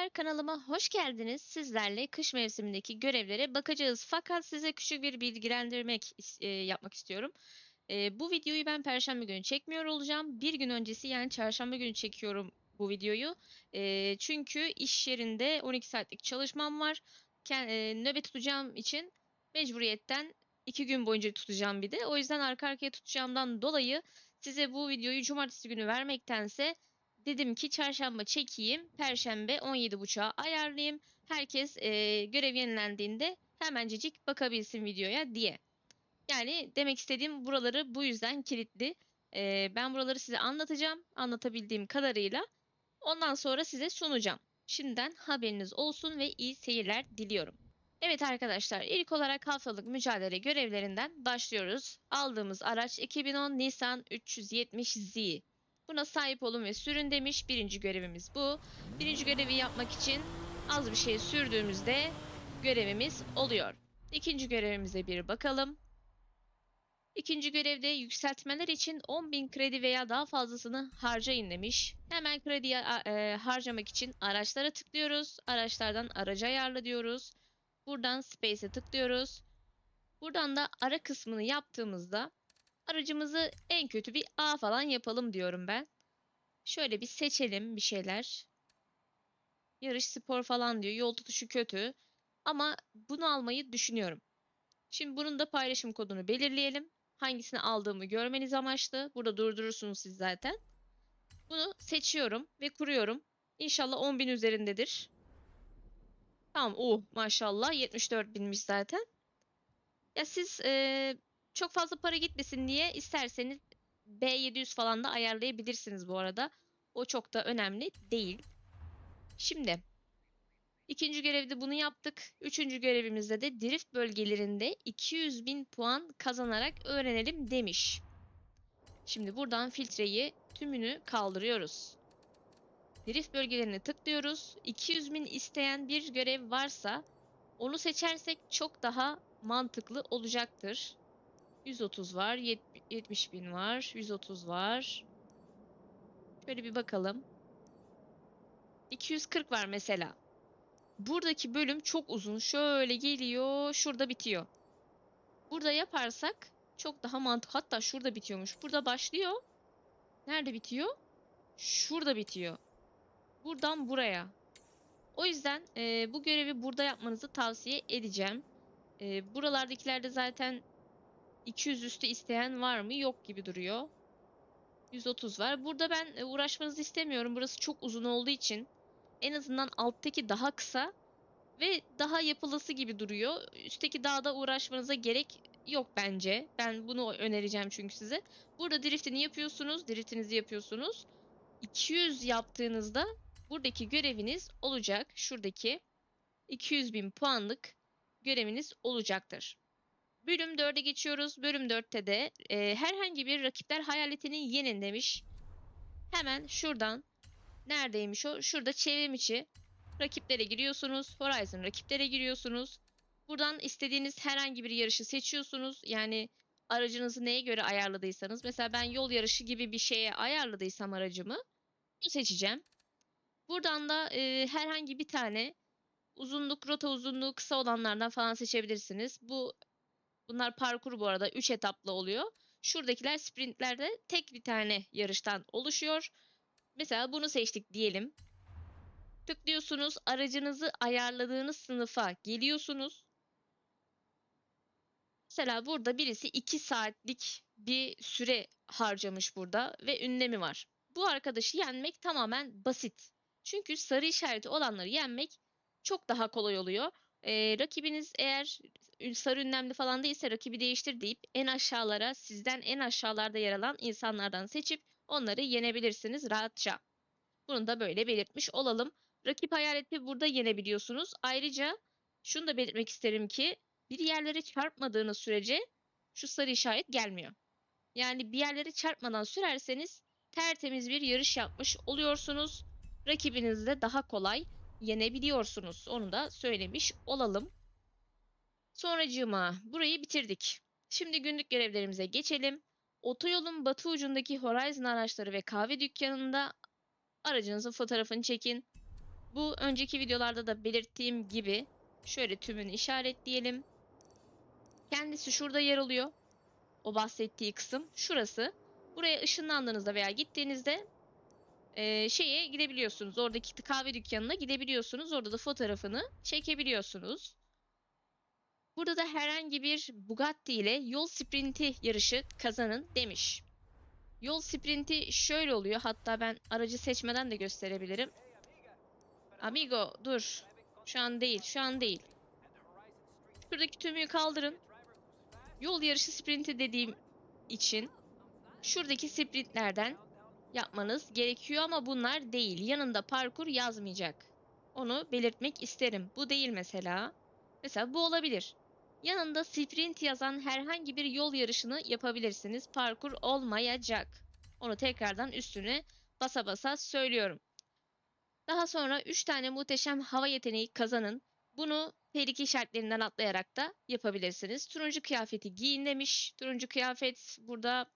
Merhabalar kanalıma hoş geldiniz. Sizlerle kış mevsimindeki görevlere bakacağız. Fakat size küçük bir bilgilendirmek e, yapmak istiyorum. E, bu videoyu ben perşembe günü çekmiyor olacağım. Bir gün öncesi yani çarşamba günü çekiyorum bu videoyu. E, çünkü iş yerinde 12 saatlik çalışmam var. Ken- e, nöbet tutacağım için mecburiyetten 2 gün boyunca tutacağım bir de. O yüzden arka arkaya tutacağımdan dolayı size bu videoyu cumartesi günü vermektense dedim ki çarşamba çekeyim, perşembe 17.30'a ayarlayayım. Herkes e, görev yenilendiğinde hemencecik bakabilsin videoya diye. Yani demek istediğim buraları bu yüzden kilitli. E, ben buraları size anlatacağım, anlatabildiğim kadarıyla. Ondan sonra size sunacağım. Şimdiden haberiniz olsun ve iyi seyirler diliyorum. Evet arkadaşlar ilk olarak haftalık mücadele görevlerinden başlıyoruz. Aldığımız araç 2010 Nissan 370Z. Buna sahip olun ve sürün demiş. Birinci görevimiz bu. Birinci görevi yapmak için az bir şey sürdüğümüzde görevimiz oluyor. İkinci görevimize bir bakalım. İkinci görevde yükseltmeler için 10.000 kredi veya daha fazlasını harcayın demiş. Hemen krediyi e, harcamak için araçlara tıklıyoruz. Araçlardan aracı ayarla diyoruz. Buradan Space'e tıklıyoruz. Buradan da ara kısmını yaptığımızda aracımızı en kötü bir A falan yapalım diyorum ben. Şöyle bir seçelim bir şeyler. Yarış spor falan diyor. Yol tutuşu kötü. Ama bunu almayı düşünüyorum. Şimdi bunun da paylaşım kodunu belirleyelim. Hangisini aldığımı görmeniz amaçlı. Burada durdurursunuz siz zaten. Bunu seçiyorum ve kuruyorum. İnşallah 10.000 üzerindedir. Tamam uh maşallah 74 binmiş zaten. Ya siz eee, çok fazla para gitmesin diye isterseniz B700 falan da ayarlayabilirsiniz bu arada. O çok da önemli değil. Şimdi ikinci görevde bunu yaptık. Üçüncü görevimizde de drift bölgelerinde 200 bin puan kazanarak öğrenelim demiş. Şimdi buradan filtreyi tümünü kaldırıyoruz. Drift bölgelerine tıklıyoruz. 200 bin isteyen bir görev varsa onu seçersek çok daha mantıklı olacaktır. 130 var, yet- 70 bin var, 130 var. Şöyle bir bakalım. 240 var mesela. Buradaki bölüm çok uzun. Şöyle geliyor, şurada bitiyor. Burada yaparsak çok daha mantıklı. Hatta şurada bitiyormuş. Burada başlıyor. Nerede bitiyor? Şurada bitiyor. Buradan buraya. O yüzden e, bu görevi burada yapmanızı tavsiye edeceğim. E, buralardakilerde zaten 200 üstü isteyen var mı? Yok gibi duruyor. 130 var. Burada ben e, uğraşmanızı istemiyorum. Burası çok uzun olduğu için en azından alttaki daha kısa ve daha yapılısı gibi duruyor. Üstteki dağda uğraşmanıza gerek yok bence. Ben bunu önereceğim çünkü size. Burada driftini yapıyorsunuz, driftinizi yapıyorsunuz. 200 yaptığınızda buradaki göreviniz olacak. Şuradaki 200 bin puanlık göreviniz olacaktır. Bölüm 4'e geçiyoruz. Bölüm 4'te de e, herhangi bir rakipler hayaletini yenin demiş. Hemen şuradan neredeymiş o? Şurada çevrim içi rakiplere giriyorsunuz. Horizon rakiplere giriyorsunuz. Buradan istediğiniz herhangi bir yarışı seçiyorsunuz. Yani aracınızı neye göre ayarladıysanız. Mesela ben yol yarışı gibi bir şeye ayarladıysam aracımı seçeceğim. Buradan da e, herhangi bir tane uzunluk, rota uzunluğu kısa olanlardan falan seçebilirsiniz. Bu Bunlar parkur bu arada 3 etaplı oluyor. Şuradakiler sprintlerde tek bir tane yarıştan oluşuyor. Mesela bunu seçtik diyelim. Tıklıyorsunuz aracınızı ayarladığınız sınıfa geliyorsunuz. Mesela burada birisi 2 saatlik bir süre harcamış burada ve ünlemi var. Bu arkadaşı yenmek tamamen basit. Çünkü sarı işareti olanları yenmek çok daha kolay oluyor. Ee, rakibiniz eğer sarı ünlemli falan değilse rakibi değiştir deyip en aşağılara sizden en aşağılarda yer alan insanlardan seçip onları yenebilirsiniz rahatça. Bunu da böyle belirtmiş olalım. Rakip hayaleti burada yenebiliyorsunuz. Ayrıca şunu da belirtmek isterim ki bir yerlere çarpmadığınız sürece şu sarı işaret gelmiyor. Yani bir yerlere çarpmadan sürerseniz tertemiz bir yarış yapmış oluyorsunuz. Rakibinizi de daha kolay yenebiliyorsunuz. Onu da söylemiş olalım. Sonracığıma burayı bitirdik. Şimdi günlük görevlerimize geçelim. Otoyolun batı ucundaki Horizon araçları ve kahve dükkanında aracınızın fotoğrafını çekin. Bu önceki videolarda da belirttiğim gibi şöyle tümünü işaretleyelim. Kendisi şurada yer alıyor. O bahsettiği kısım şurası. Buraya ışınlandığınızda veya gittiğinizde eee, şeye gidebiliyorsunuz. Oradaki kahve dükkanına gidebiliyorsunuz. Orada da fotoğrafını çekebiliyorsunuz. Burada da herhangi bir Bugatti ile yol sprinti yarışı kazanın demiş. Yol sprinti şöyle oluyor. Hatta ben aracı seçmeden de gösterebilirim. Amigo dur. Şu an değil. Şu an değil. Şuradaki tümüyü kaldırın. Yol yarışı sprinti dediğim için şuradaki sprintlerden yapmanız gerekiyor ama bunlar değil. Yanında parkur yazmayacak. Onu belirtmek isterim. Bu değil mesela. Mesela bu olabilir. Yanında sprint yazan herhangi bir yol yarışını yapabilirsiniz. Parkur olmayacak. Onu tekrardan üstüne basa basa söylüyorum. Daha sonra 3 tane muhteşem hava yeteneği kazanın. Bunu tehlike işaretlerinden atlayarak da yapabilirsiniz. Turuncu kıyafeti giyin demiş. Turuncu kıyafet burada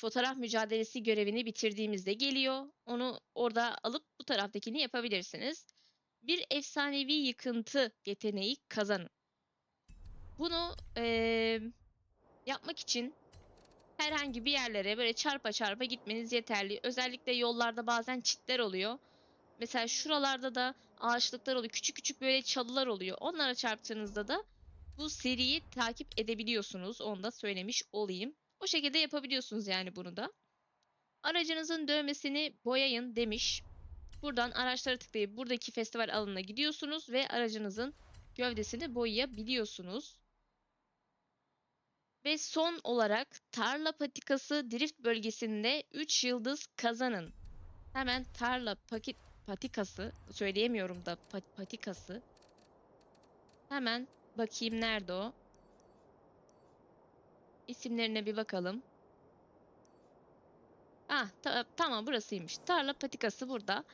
fotoğraf mücadelesi görevini bitirdiğimizde geliyor. Onu orada alıp bu taraftakini yapabilirsiniz. Bir efsanevi yıkıntı yeteneği kazanın. Bunu eee, yapmak için herhangi bir yerlere böyle çarpa çarpa gitmeniz yeterli. Özellikle yollarda bazen çitler oluyor. Mesela şuralarda da ağaçlıklar oluyor. Küçük küçük böyle çalılar oluyor. Onlara çarptığınızda da bu seriyi takip edebiliyorsunuz. Onu da söylemiş olayım. O şekilde yapabiliyorsunuz yani bunu da. Aracınızın dövmesini boyayın demiş. Buradan araçlara tıklayıp buradaki festival alanına gidiyorsunuz ve aracınızın gövdesini boyayabiliyorsunuz. Ve son olarak tarla patikası drift bölgesinde 3 yıldız kazanın. Hemen tarla pakit patikası söyleyemiyorum da pa- patikası. Hemen bakayım nerede o. İsimlerine bir bakalım. Ah ta- tamam burasıymış. Tarla patikası burada.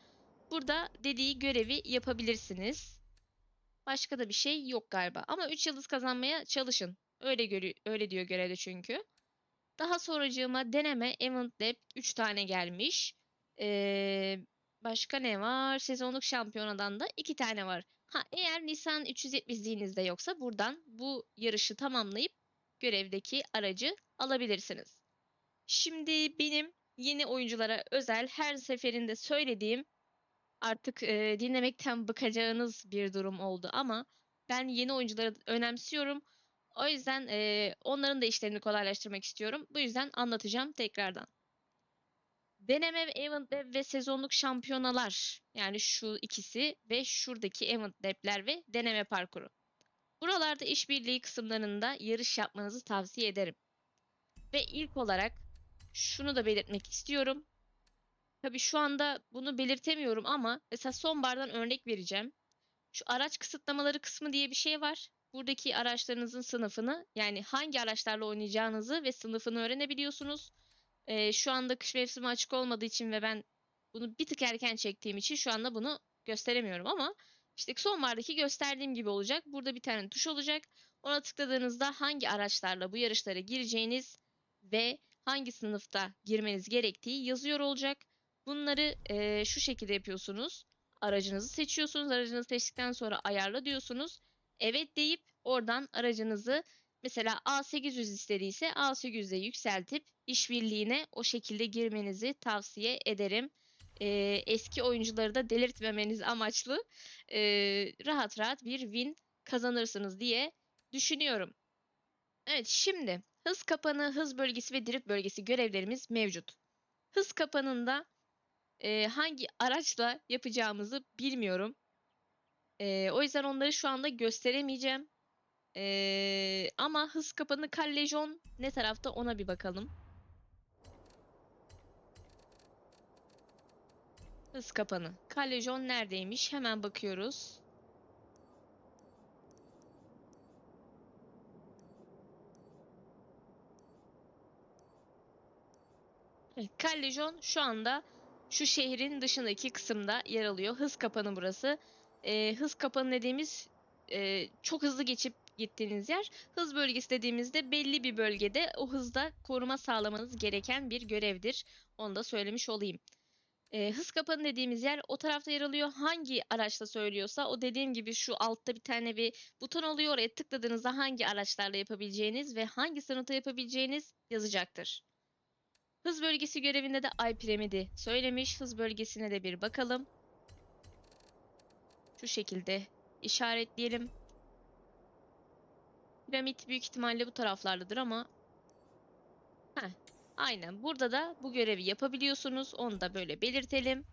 Burada dediği görevi yapabilirsiniz. Başka da bir şey yok galiba. Ama 3 yıldız kazanmaya çalışın. Öyle öyle diyor görevde çünkü. Daha sonracığıma deneme Event Lab 3 tane gelmiş. Ee, başka ne var? Sezonluk şampiyonadan da 2 tane var. Ha eğer Nisan 370'liğinizde yoksa buradan bu yarışı tamamlayıp görevdeki aracı alabilirsiniz. Şimdi benim yeni oyunculara özel her seferinde söylediğim artık e, dinlemekten bıkacağınız bir durum oldu ama ben yeni oyuncuları önemsiyorum. O yüzden e, onların da işlerini kolaylaştırmak istiyorum. Bu yüzden anlatacağım tekrardan. Deneme Event Lab ve sezonluk şampiyonalar yani şu ikisi ve şuradaki Event Lab'ler ve deneme parkuru. Buralarda işbirliği kısımlarında yarış yapmanızı tavsiye ederim. Ve ilk olarak şunu da belirtmek istiyorum. Tabii şu anda bunu belirtemiyorum ama mesela sonbahardan örnek vereceğim. Şu araç kısıtlamaları kısmı diye bir şey var. Buradaki araçlarınızın sınıfını yani hangi araçlarla oynayacağınızı ve sınıfını öğrenebiliyorsunuz. Ee, şu anda kış mevsimi açık olmadığı için ve ben bunu bir tık erken çektiğim için şu anda bunu gösteremiyorum ama işte sonbahardaki gösterdiğim gibi olacak. Burada bir tane tuş olacak. Ona tıkladığınızda hangi araçlarla bu yarışlara gireceğiniz ve hangi sınıfta girmeniz gerektiği yazıyor olacak. Bunları eee, şu şekilde yapıyorsunuz. Aracınızı seçiyorsunuz. Aracınızı seçtikten sonra ayarla diyorsunuz. Evet deyip oradan aracınızı mesela A800 istediyse A800'e yükseltip işbirliğine o şekilde girmenizi tavsiye ederim. Eee, eski oyuncuları da delirtmemeniz amaçlı eee, rahat rahat bir win kazanırsınız diye düşünüyorum. Evet şimdi hız kapanı, hız bölgesi ve drift bölgesi görevlerimiz mevcut. Hız kapanında e, hangi araçla yapacağımızı bilmiyorum. E, o yüzden onları şu anda gösteremeyeceğim. E, ama hız kapanı Kallejon ne tarafta ona bir bakalım. Hız kapanı. Kallejon neredeymiş? Hemen bakıyoruz. Kallejon şu anda şu şehrin dışındaki kısımda yer alıyor. Hız kapanı burası. Ee, hız kapanı dediğimiz e, çok hızlı geçip gittiğiniz yer. Hız bölgesi dediğimizde belli bir bölgede o hızda koruma sağlamanız gereken bir görevdir. Onu da söylemiş olayım. Ee, hız kapanı dediğimiz yer o tarafta yer alıyor. Hangi araçla söylüyorsa o dediğim gibi şu altta bir tane bir buton oluyor. Oraya tıkladığınızda hangi araçlarla yapabileceğiniz ve hangi sınıfta yapabileceğiniz yazacaktır. Hız bölgesi görevinde de iPyramid'i söylemiş. Hız bölgesine de bir bakalım. Şu şekilde işaretleyelim. Piramit büyük ihtimalle bu taraflardadır ama Heh, aynen. Burada da bu görevi yapabiliyorsunuz. Onu da böyle belirtelim.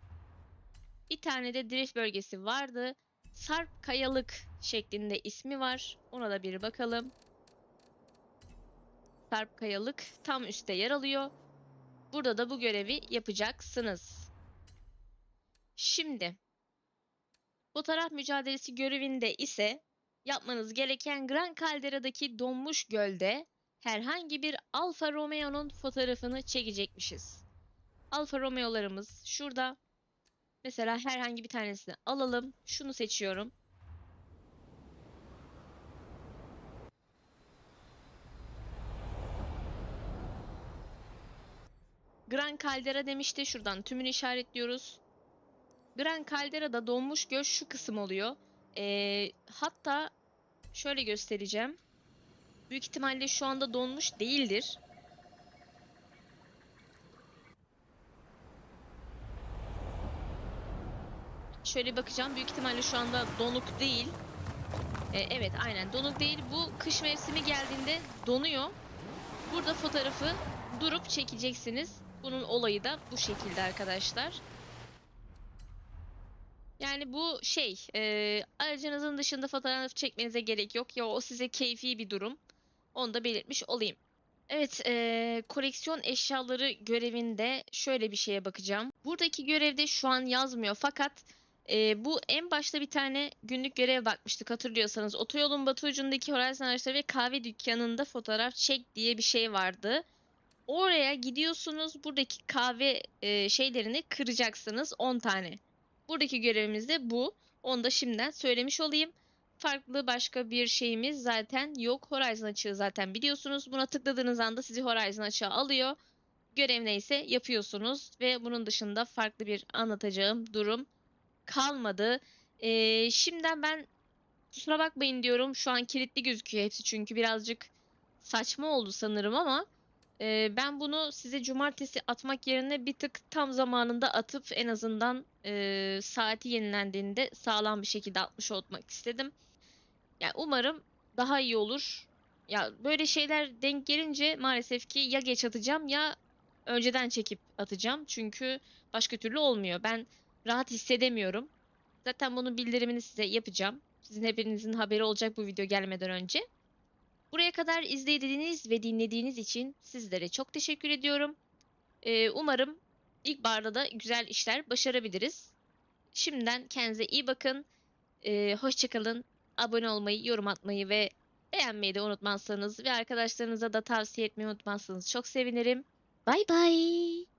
Bir tane de drift bölgesi vardı. Sarp Kayalık şeklinde ismi var. Ona da bir bakalım. Sarp Kayalık tam üstte yer alıyor. Burada da bu görevi yapacaksınız. Şimdi fotoğraf mücadelesi görevinde ise yapmanız gereken Gran Caldera'daki donmuş gölde herhangi bir Alfa Romeo'nun fotoğrafını çekecekmişiz. Alfa Romeo'larımız şurada. Mesela herhangi bir tanesini alalım. Şunu seçiyorum. Gran Caldera demişti. Şuradan tümünü işaretliyoruz. Gran Caldera'da donmuş göl şu kısım oluyor. Ee, hatta şöyle göstereceğim. Büyük ihtimalle şu anda donmuş değildir. Şöyle bakacağım. Büyük ihtimalle şu anda donuk değil. Ee, evet aynen donuk değil. Bu kış mevsimi geldiğinde donuyor. Burada fotoğrafı durup çekeceksiniz. Bunun olayı da bu şekilde arkadaşlar. Yani bu şey, e, aracınızın dışında fotoğraf çekmenize gerek yok. Ya o size keyfi bir durum. Onu da belirtmiş olayım. Evet, e, koleksiyon eşyaları görevinde şöyle bir şeye bakacağım. Buradaki görevde şu an yazmıyor fakat e, bu en başta bir tane günlük görev bakmıştık hatırlıyorsanız. Otoyolun batı ucundaki Horizon araçları ve kahve dükkanında fotoğraf çek diye bir şey vardı. Oraya gidiyorsunuz, buradaki kahve e, şeylerini kıracaksınız 10 tane. Buradaki görevimiz de bu. Onu da şimdiden söylemiş olayım. Farklı başka bir şeyimiz zaten yok. Horizon açığı zaten biliyorsunuz. Buna tıkladığınız anda sizi Horizon açığa alıyor. Görev neyse yapıyorsunuz ve bunun dışında farklı bir anlatacağım durum kalmadı. Ee, şimdiden ben kusura bakmayın diyorum. Şu an kilitli gözüküyor hepsi çünkü birazcık saçma oldu sanırım ama e, ben bunu size cumartesi atmak yerine bir tık tam zamanında atıp en azından e, saati yenilendiğinde sağlam bir şekilde atmış olmak istedim. Yani umarım daha iyi olur. Ya böyle şeyler denk gelince maalesef ki ya geç atacağım ya önceden çekip atacağım. Çünkü başka türlü olmuyor. Ben rahat hissedemiyorum. Zaten bunun bildirimini size yapacağım. Sizin hepinizin haberi olacak bu video gelmeden önce. Buraya kadar izlediğiniz ve dinlediğiniz için sizlere çok teşekkür ediyorum. Ee, umarım ilk barda da güzel işler başarabiliriz. Şimdiden kendinize iyi bakın. Ee, hoşçakalın. Abone olmayı, yorum atmayı ve beğenmeyi de unutmazsanız ve arkadaşlarınıza da tavsiye etmeyi unutmazsanız çok sevinirim. Bay bay.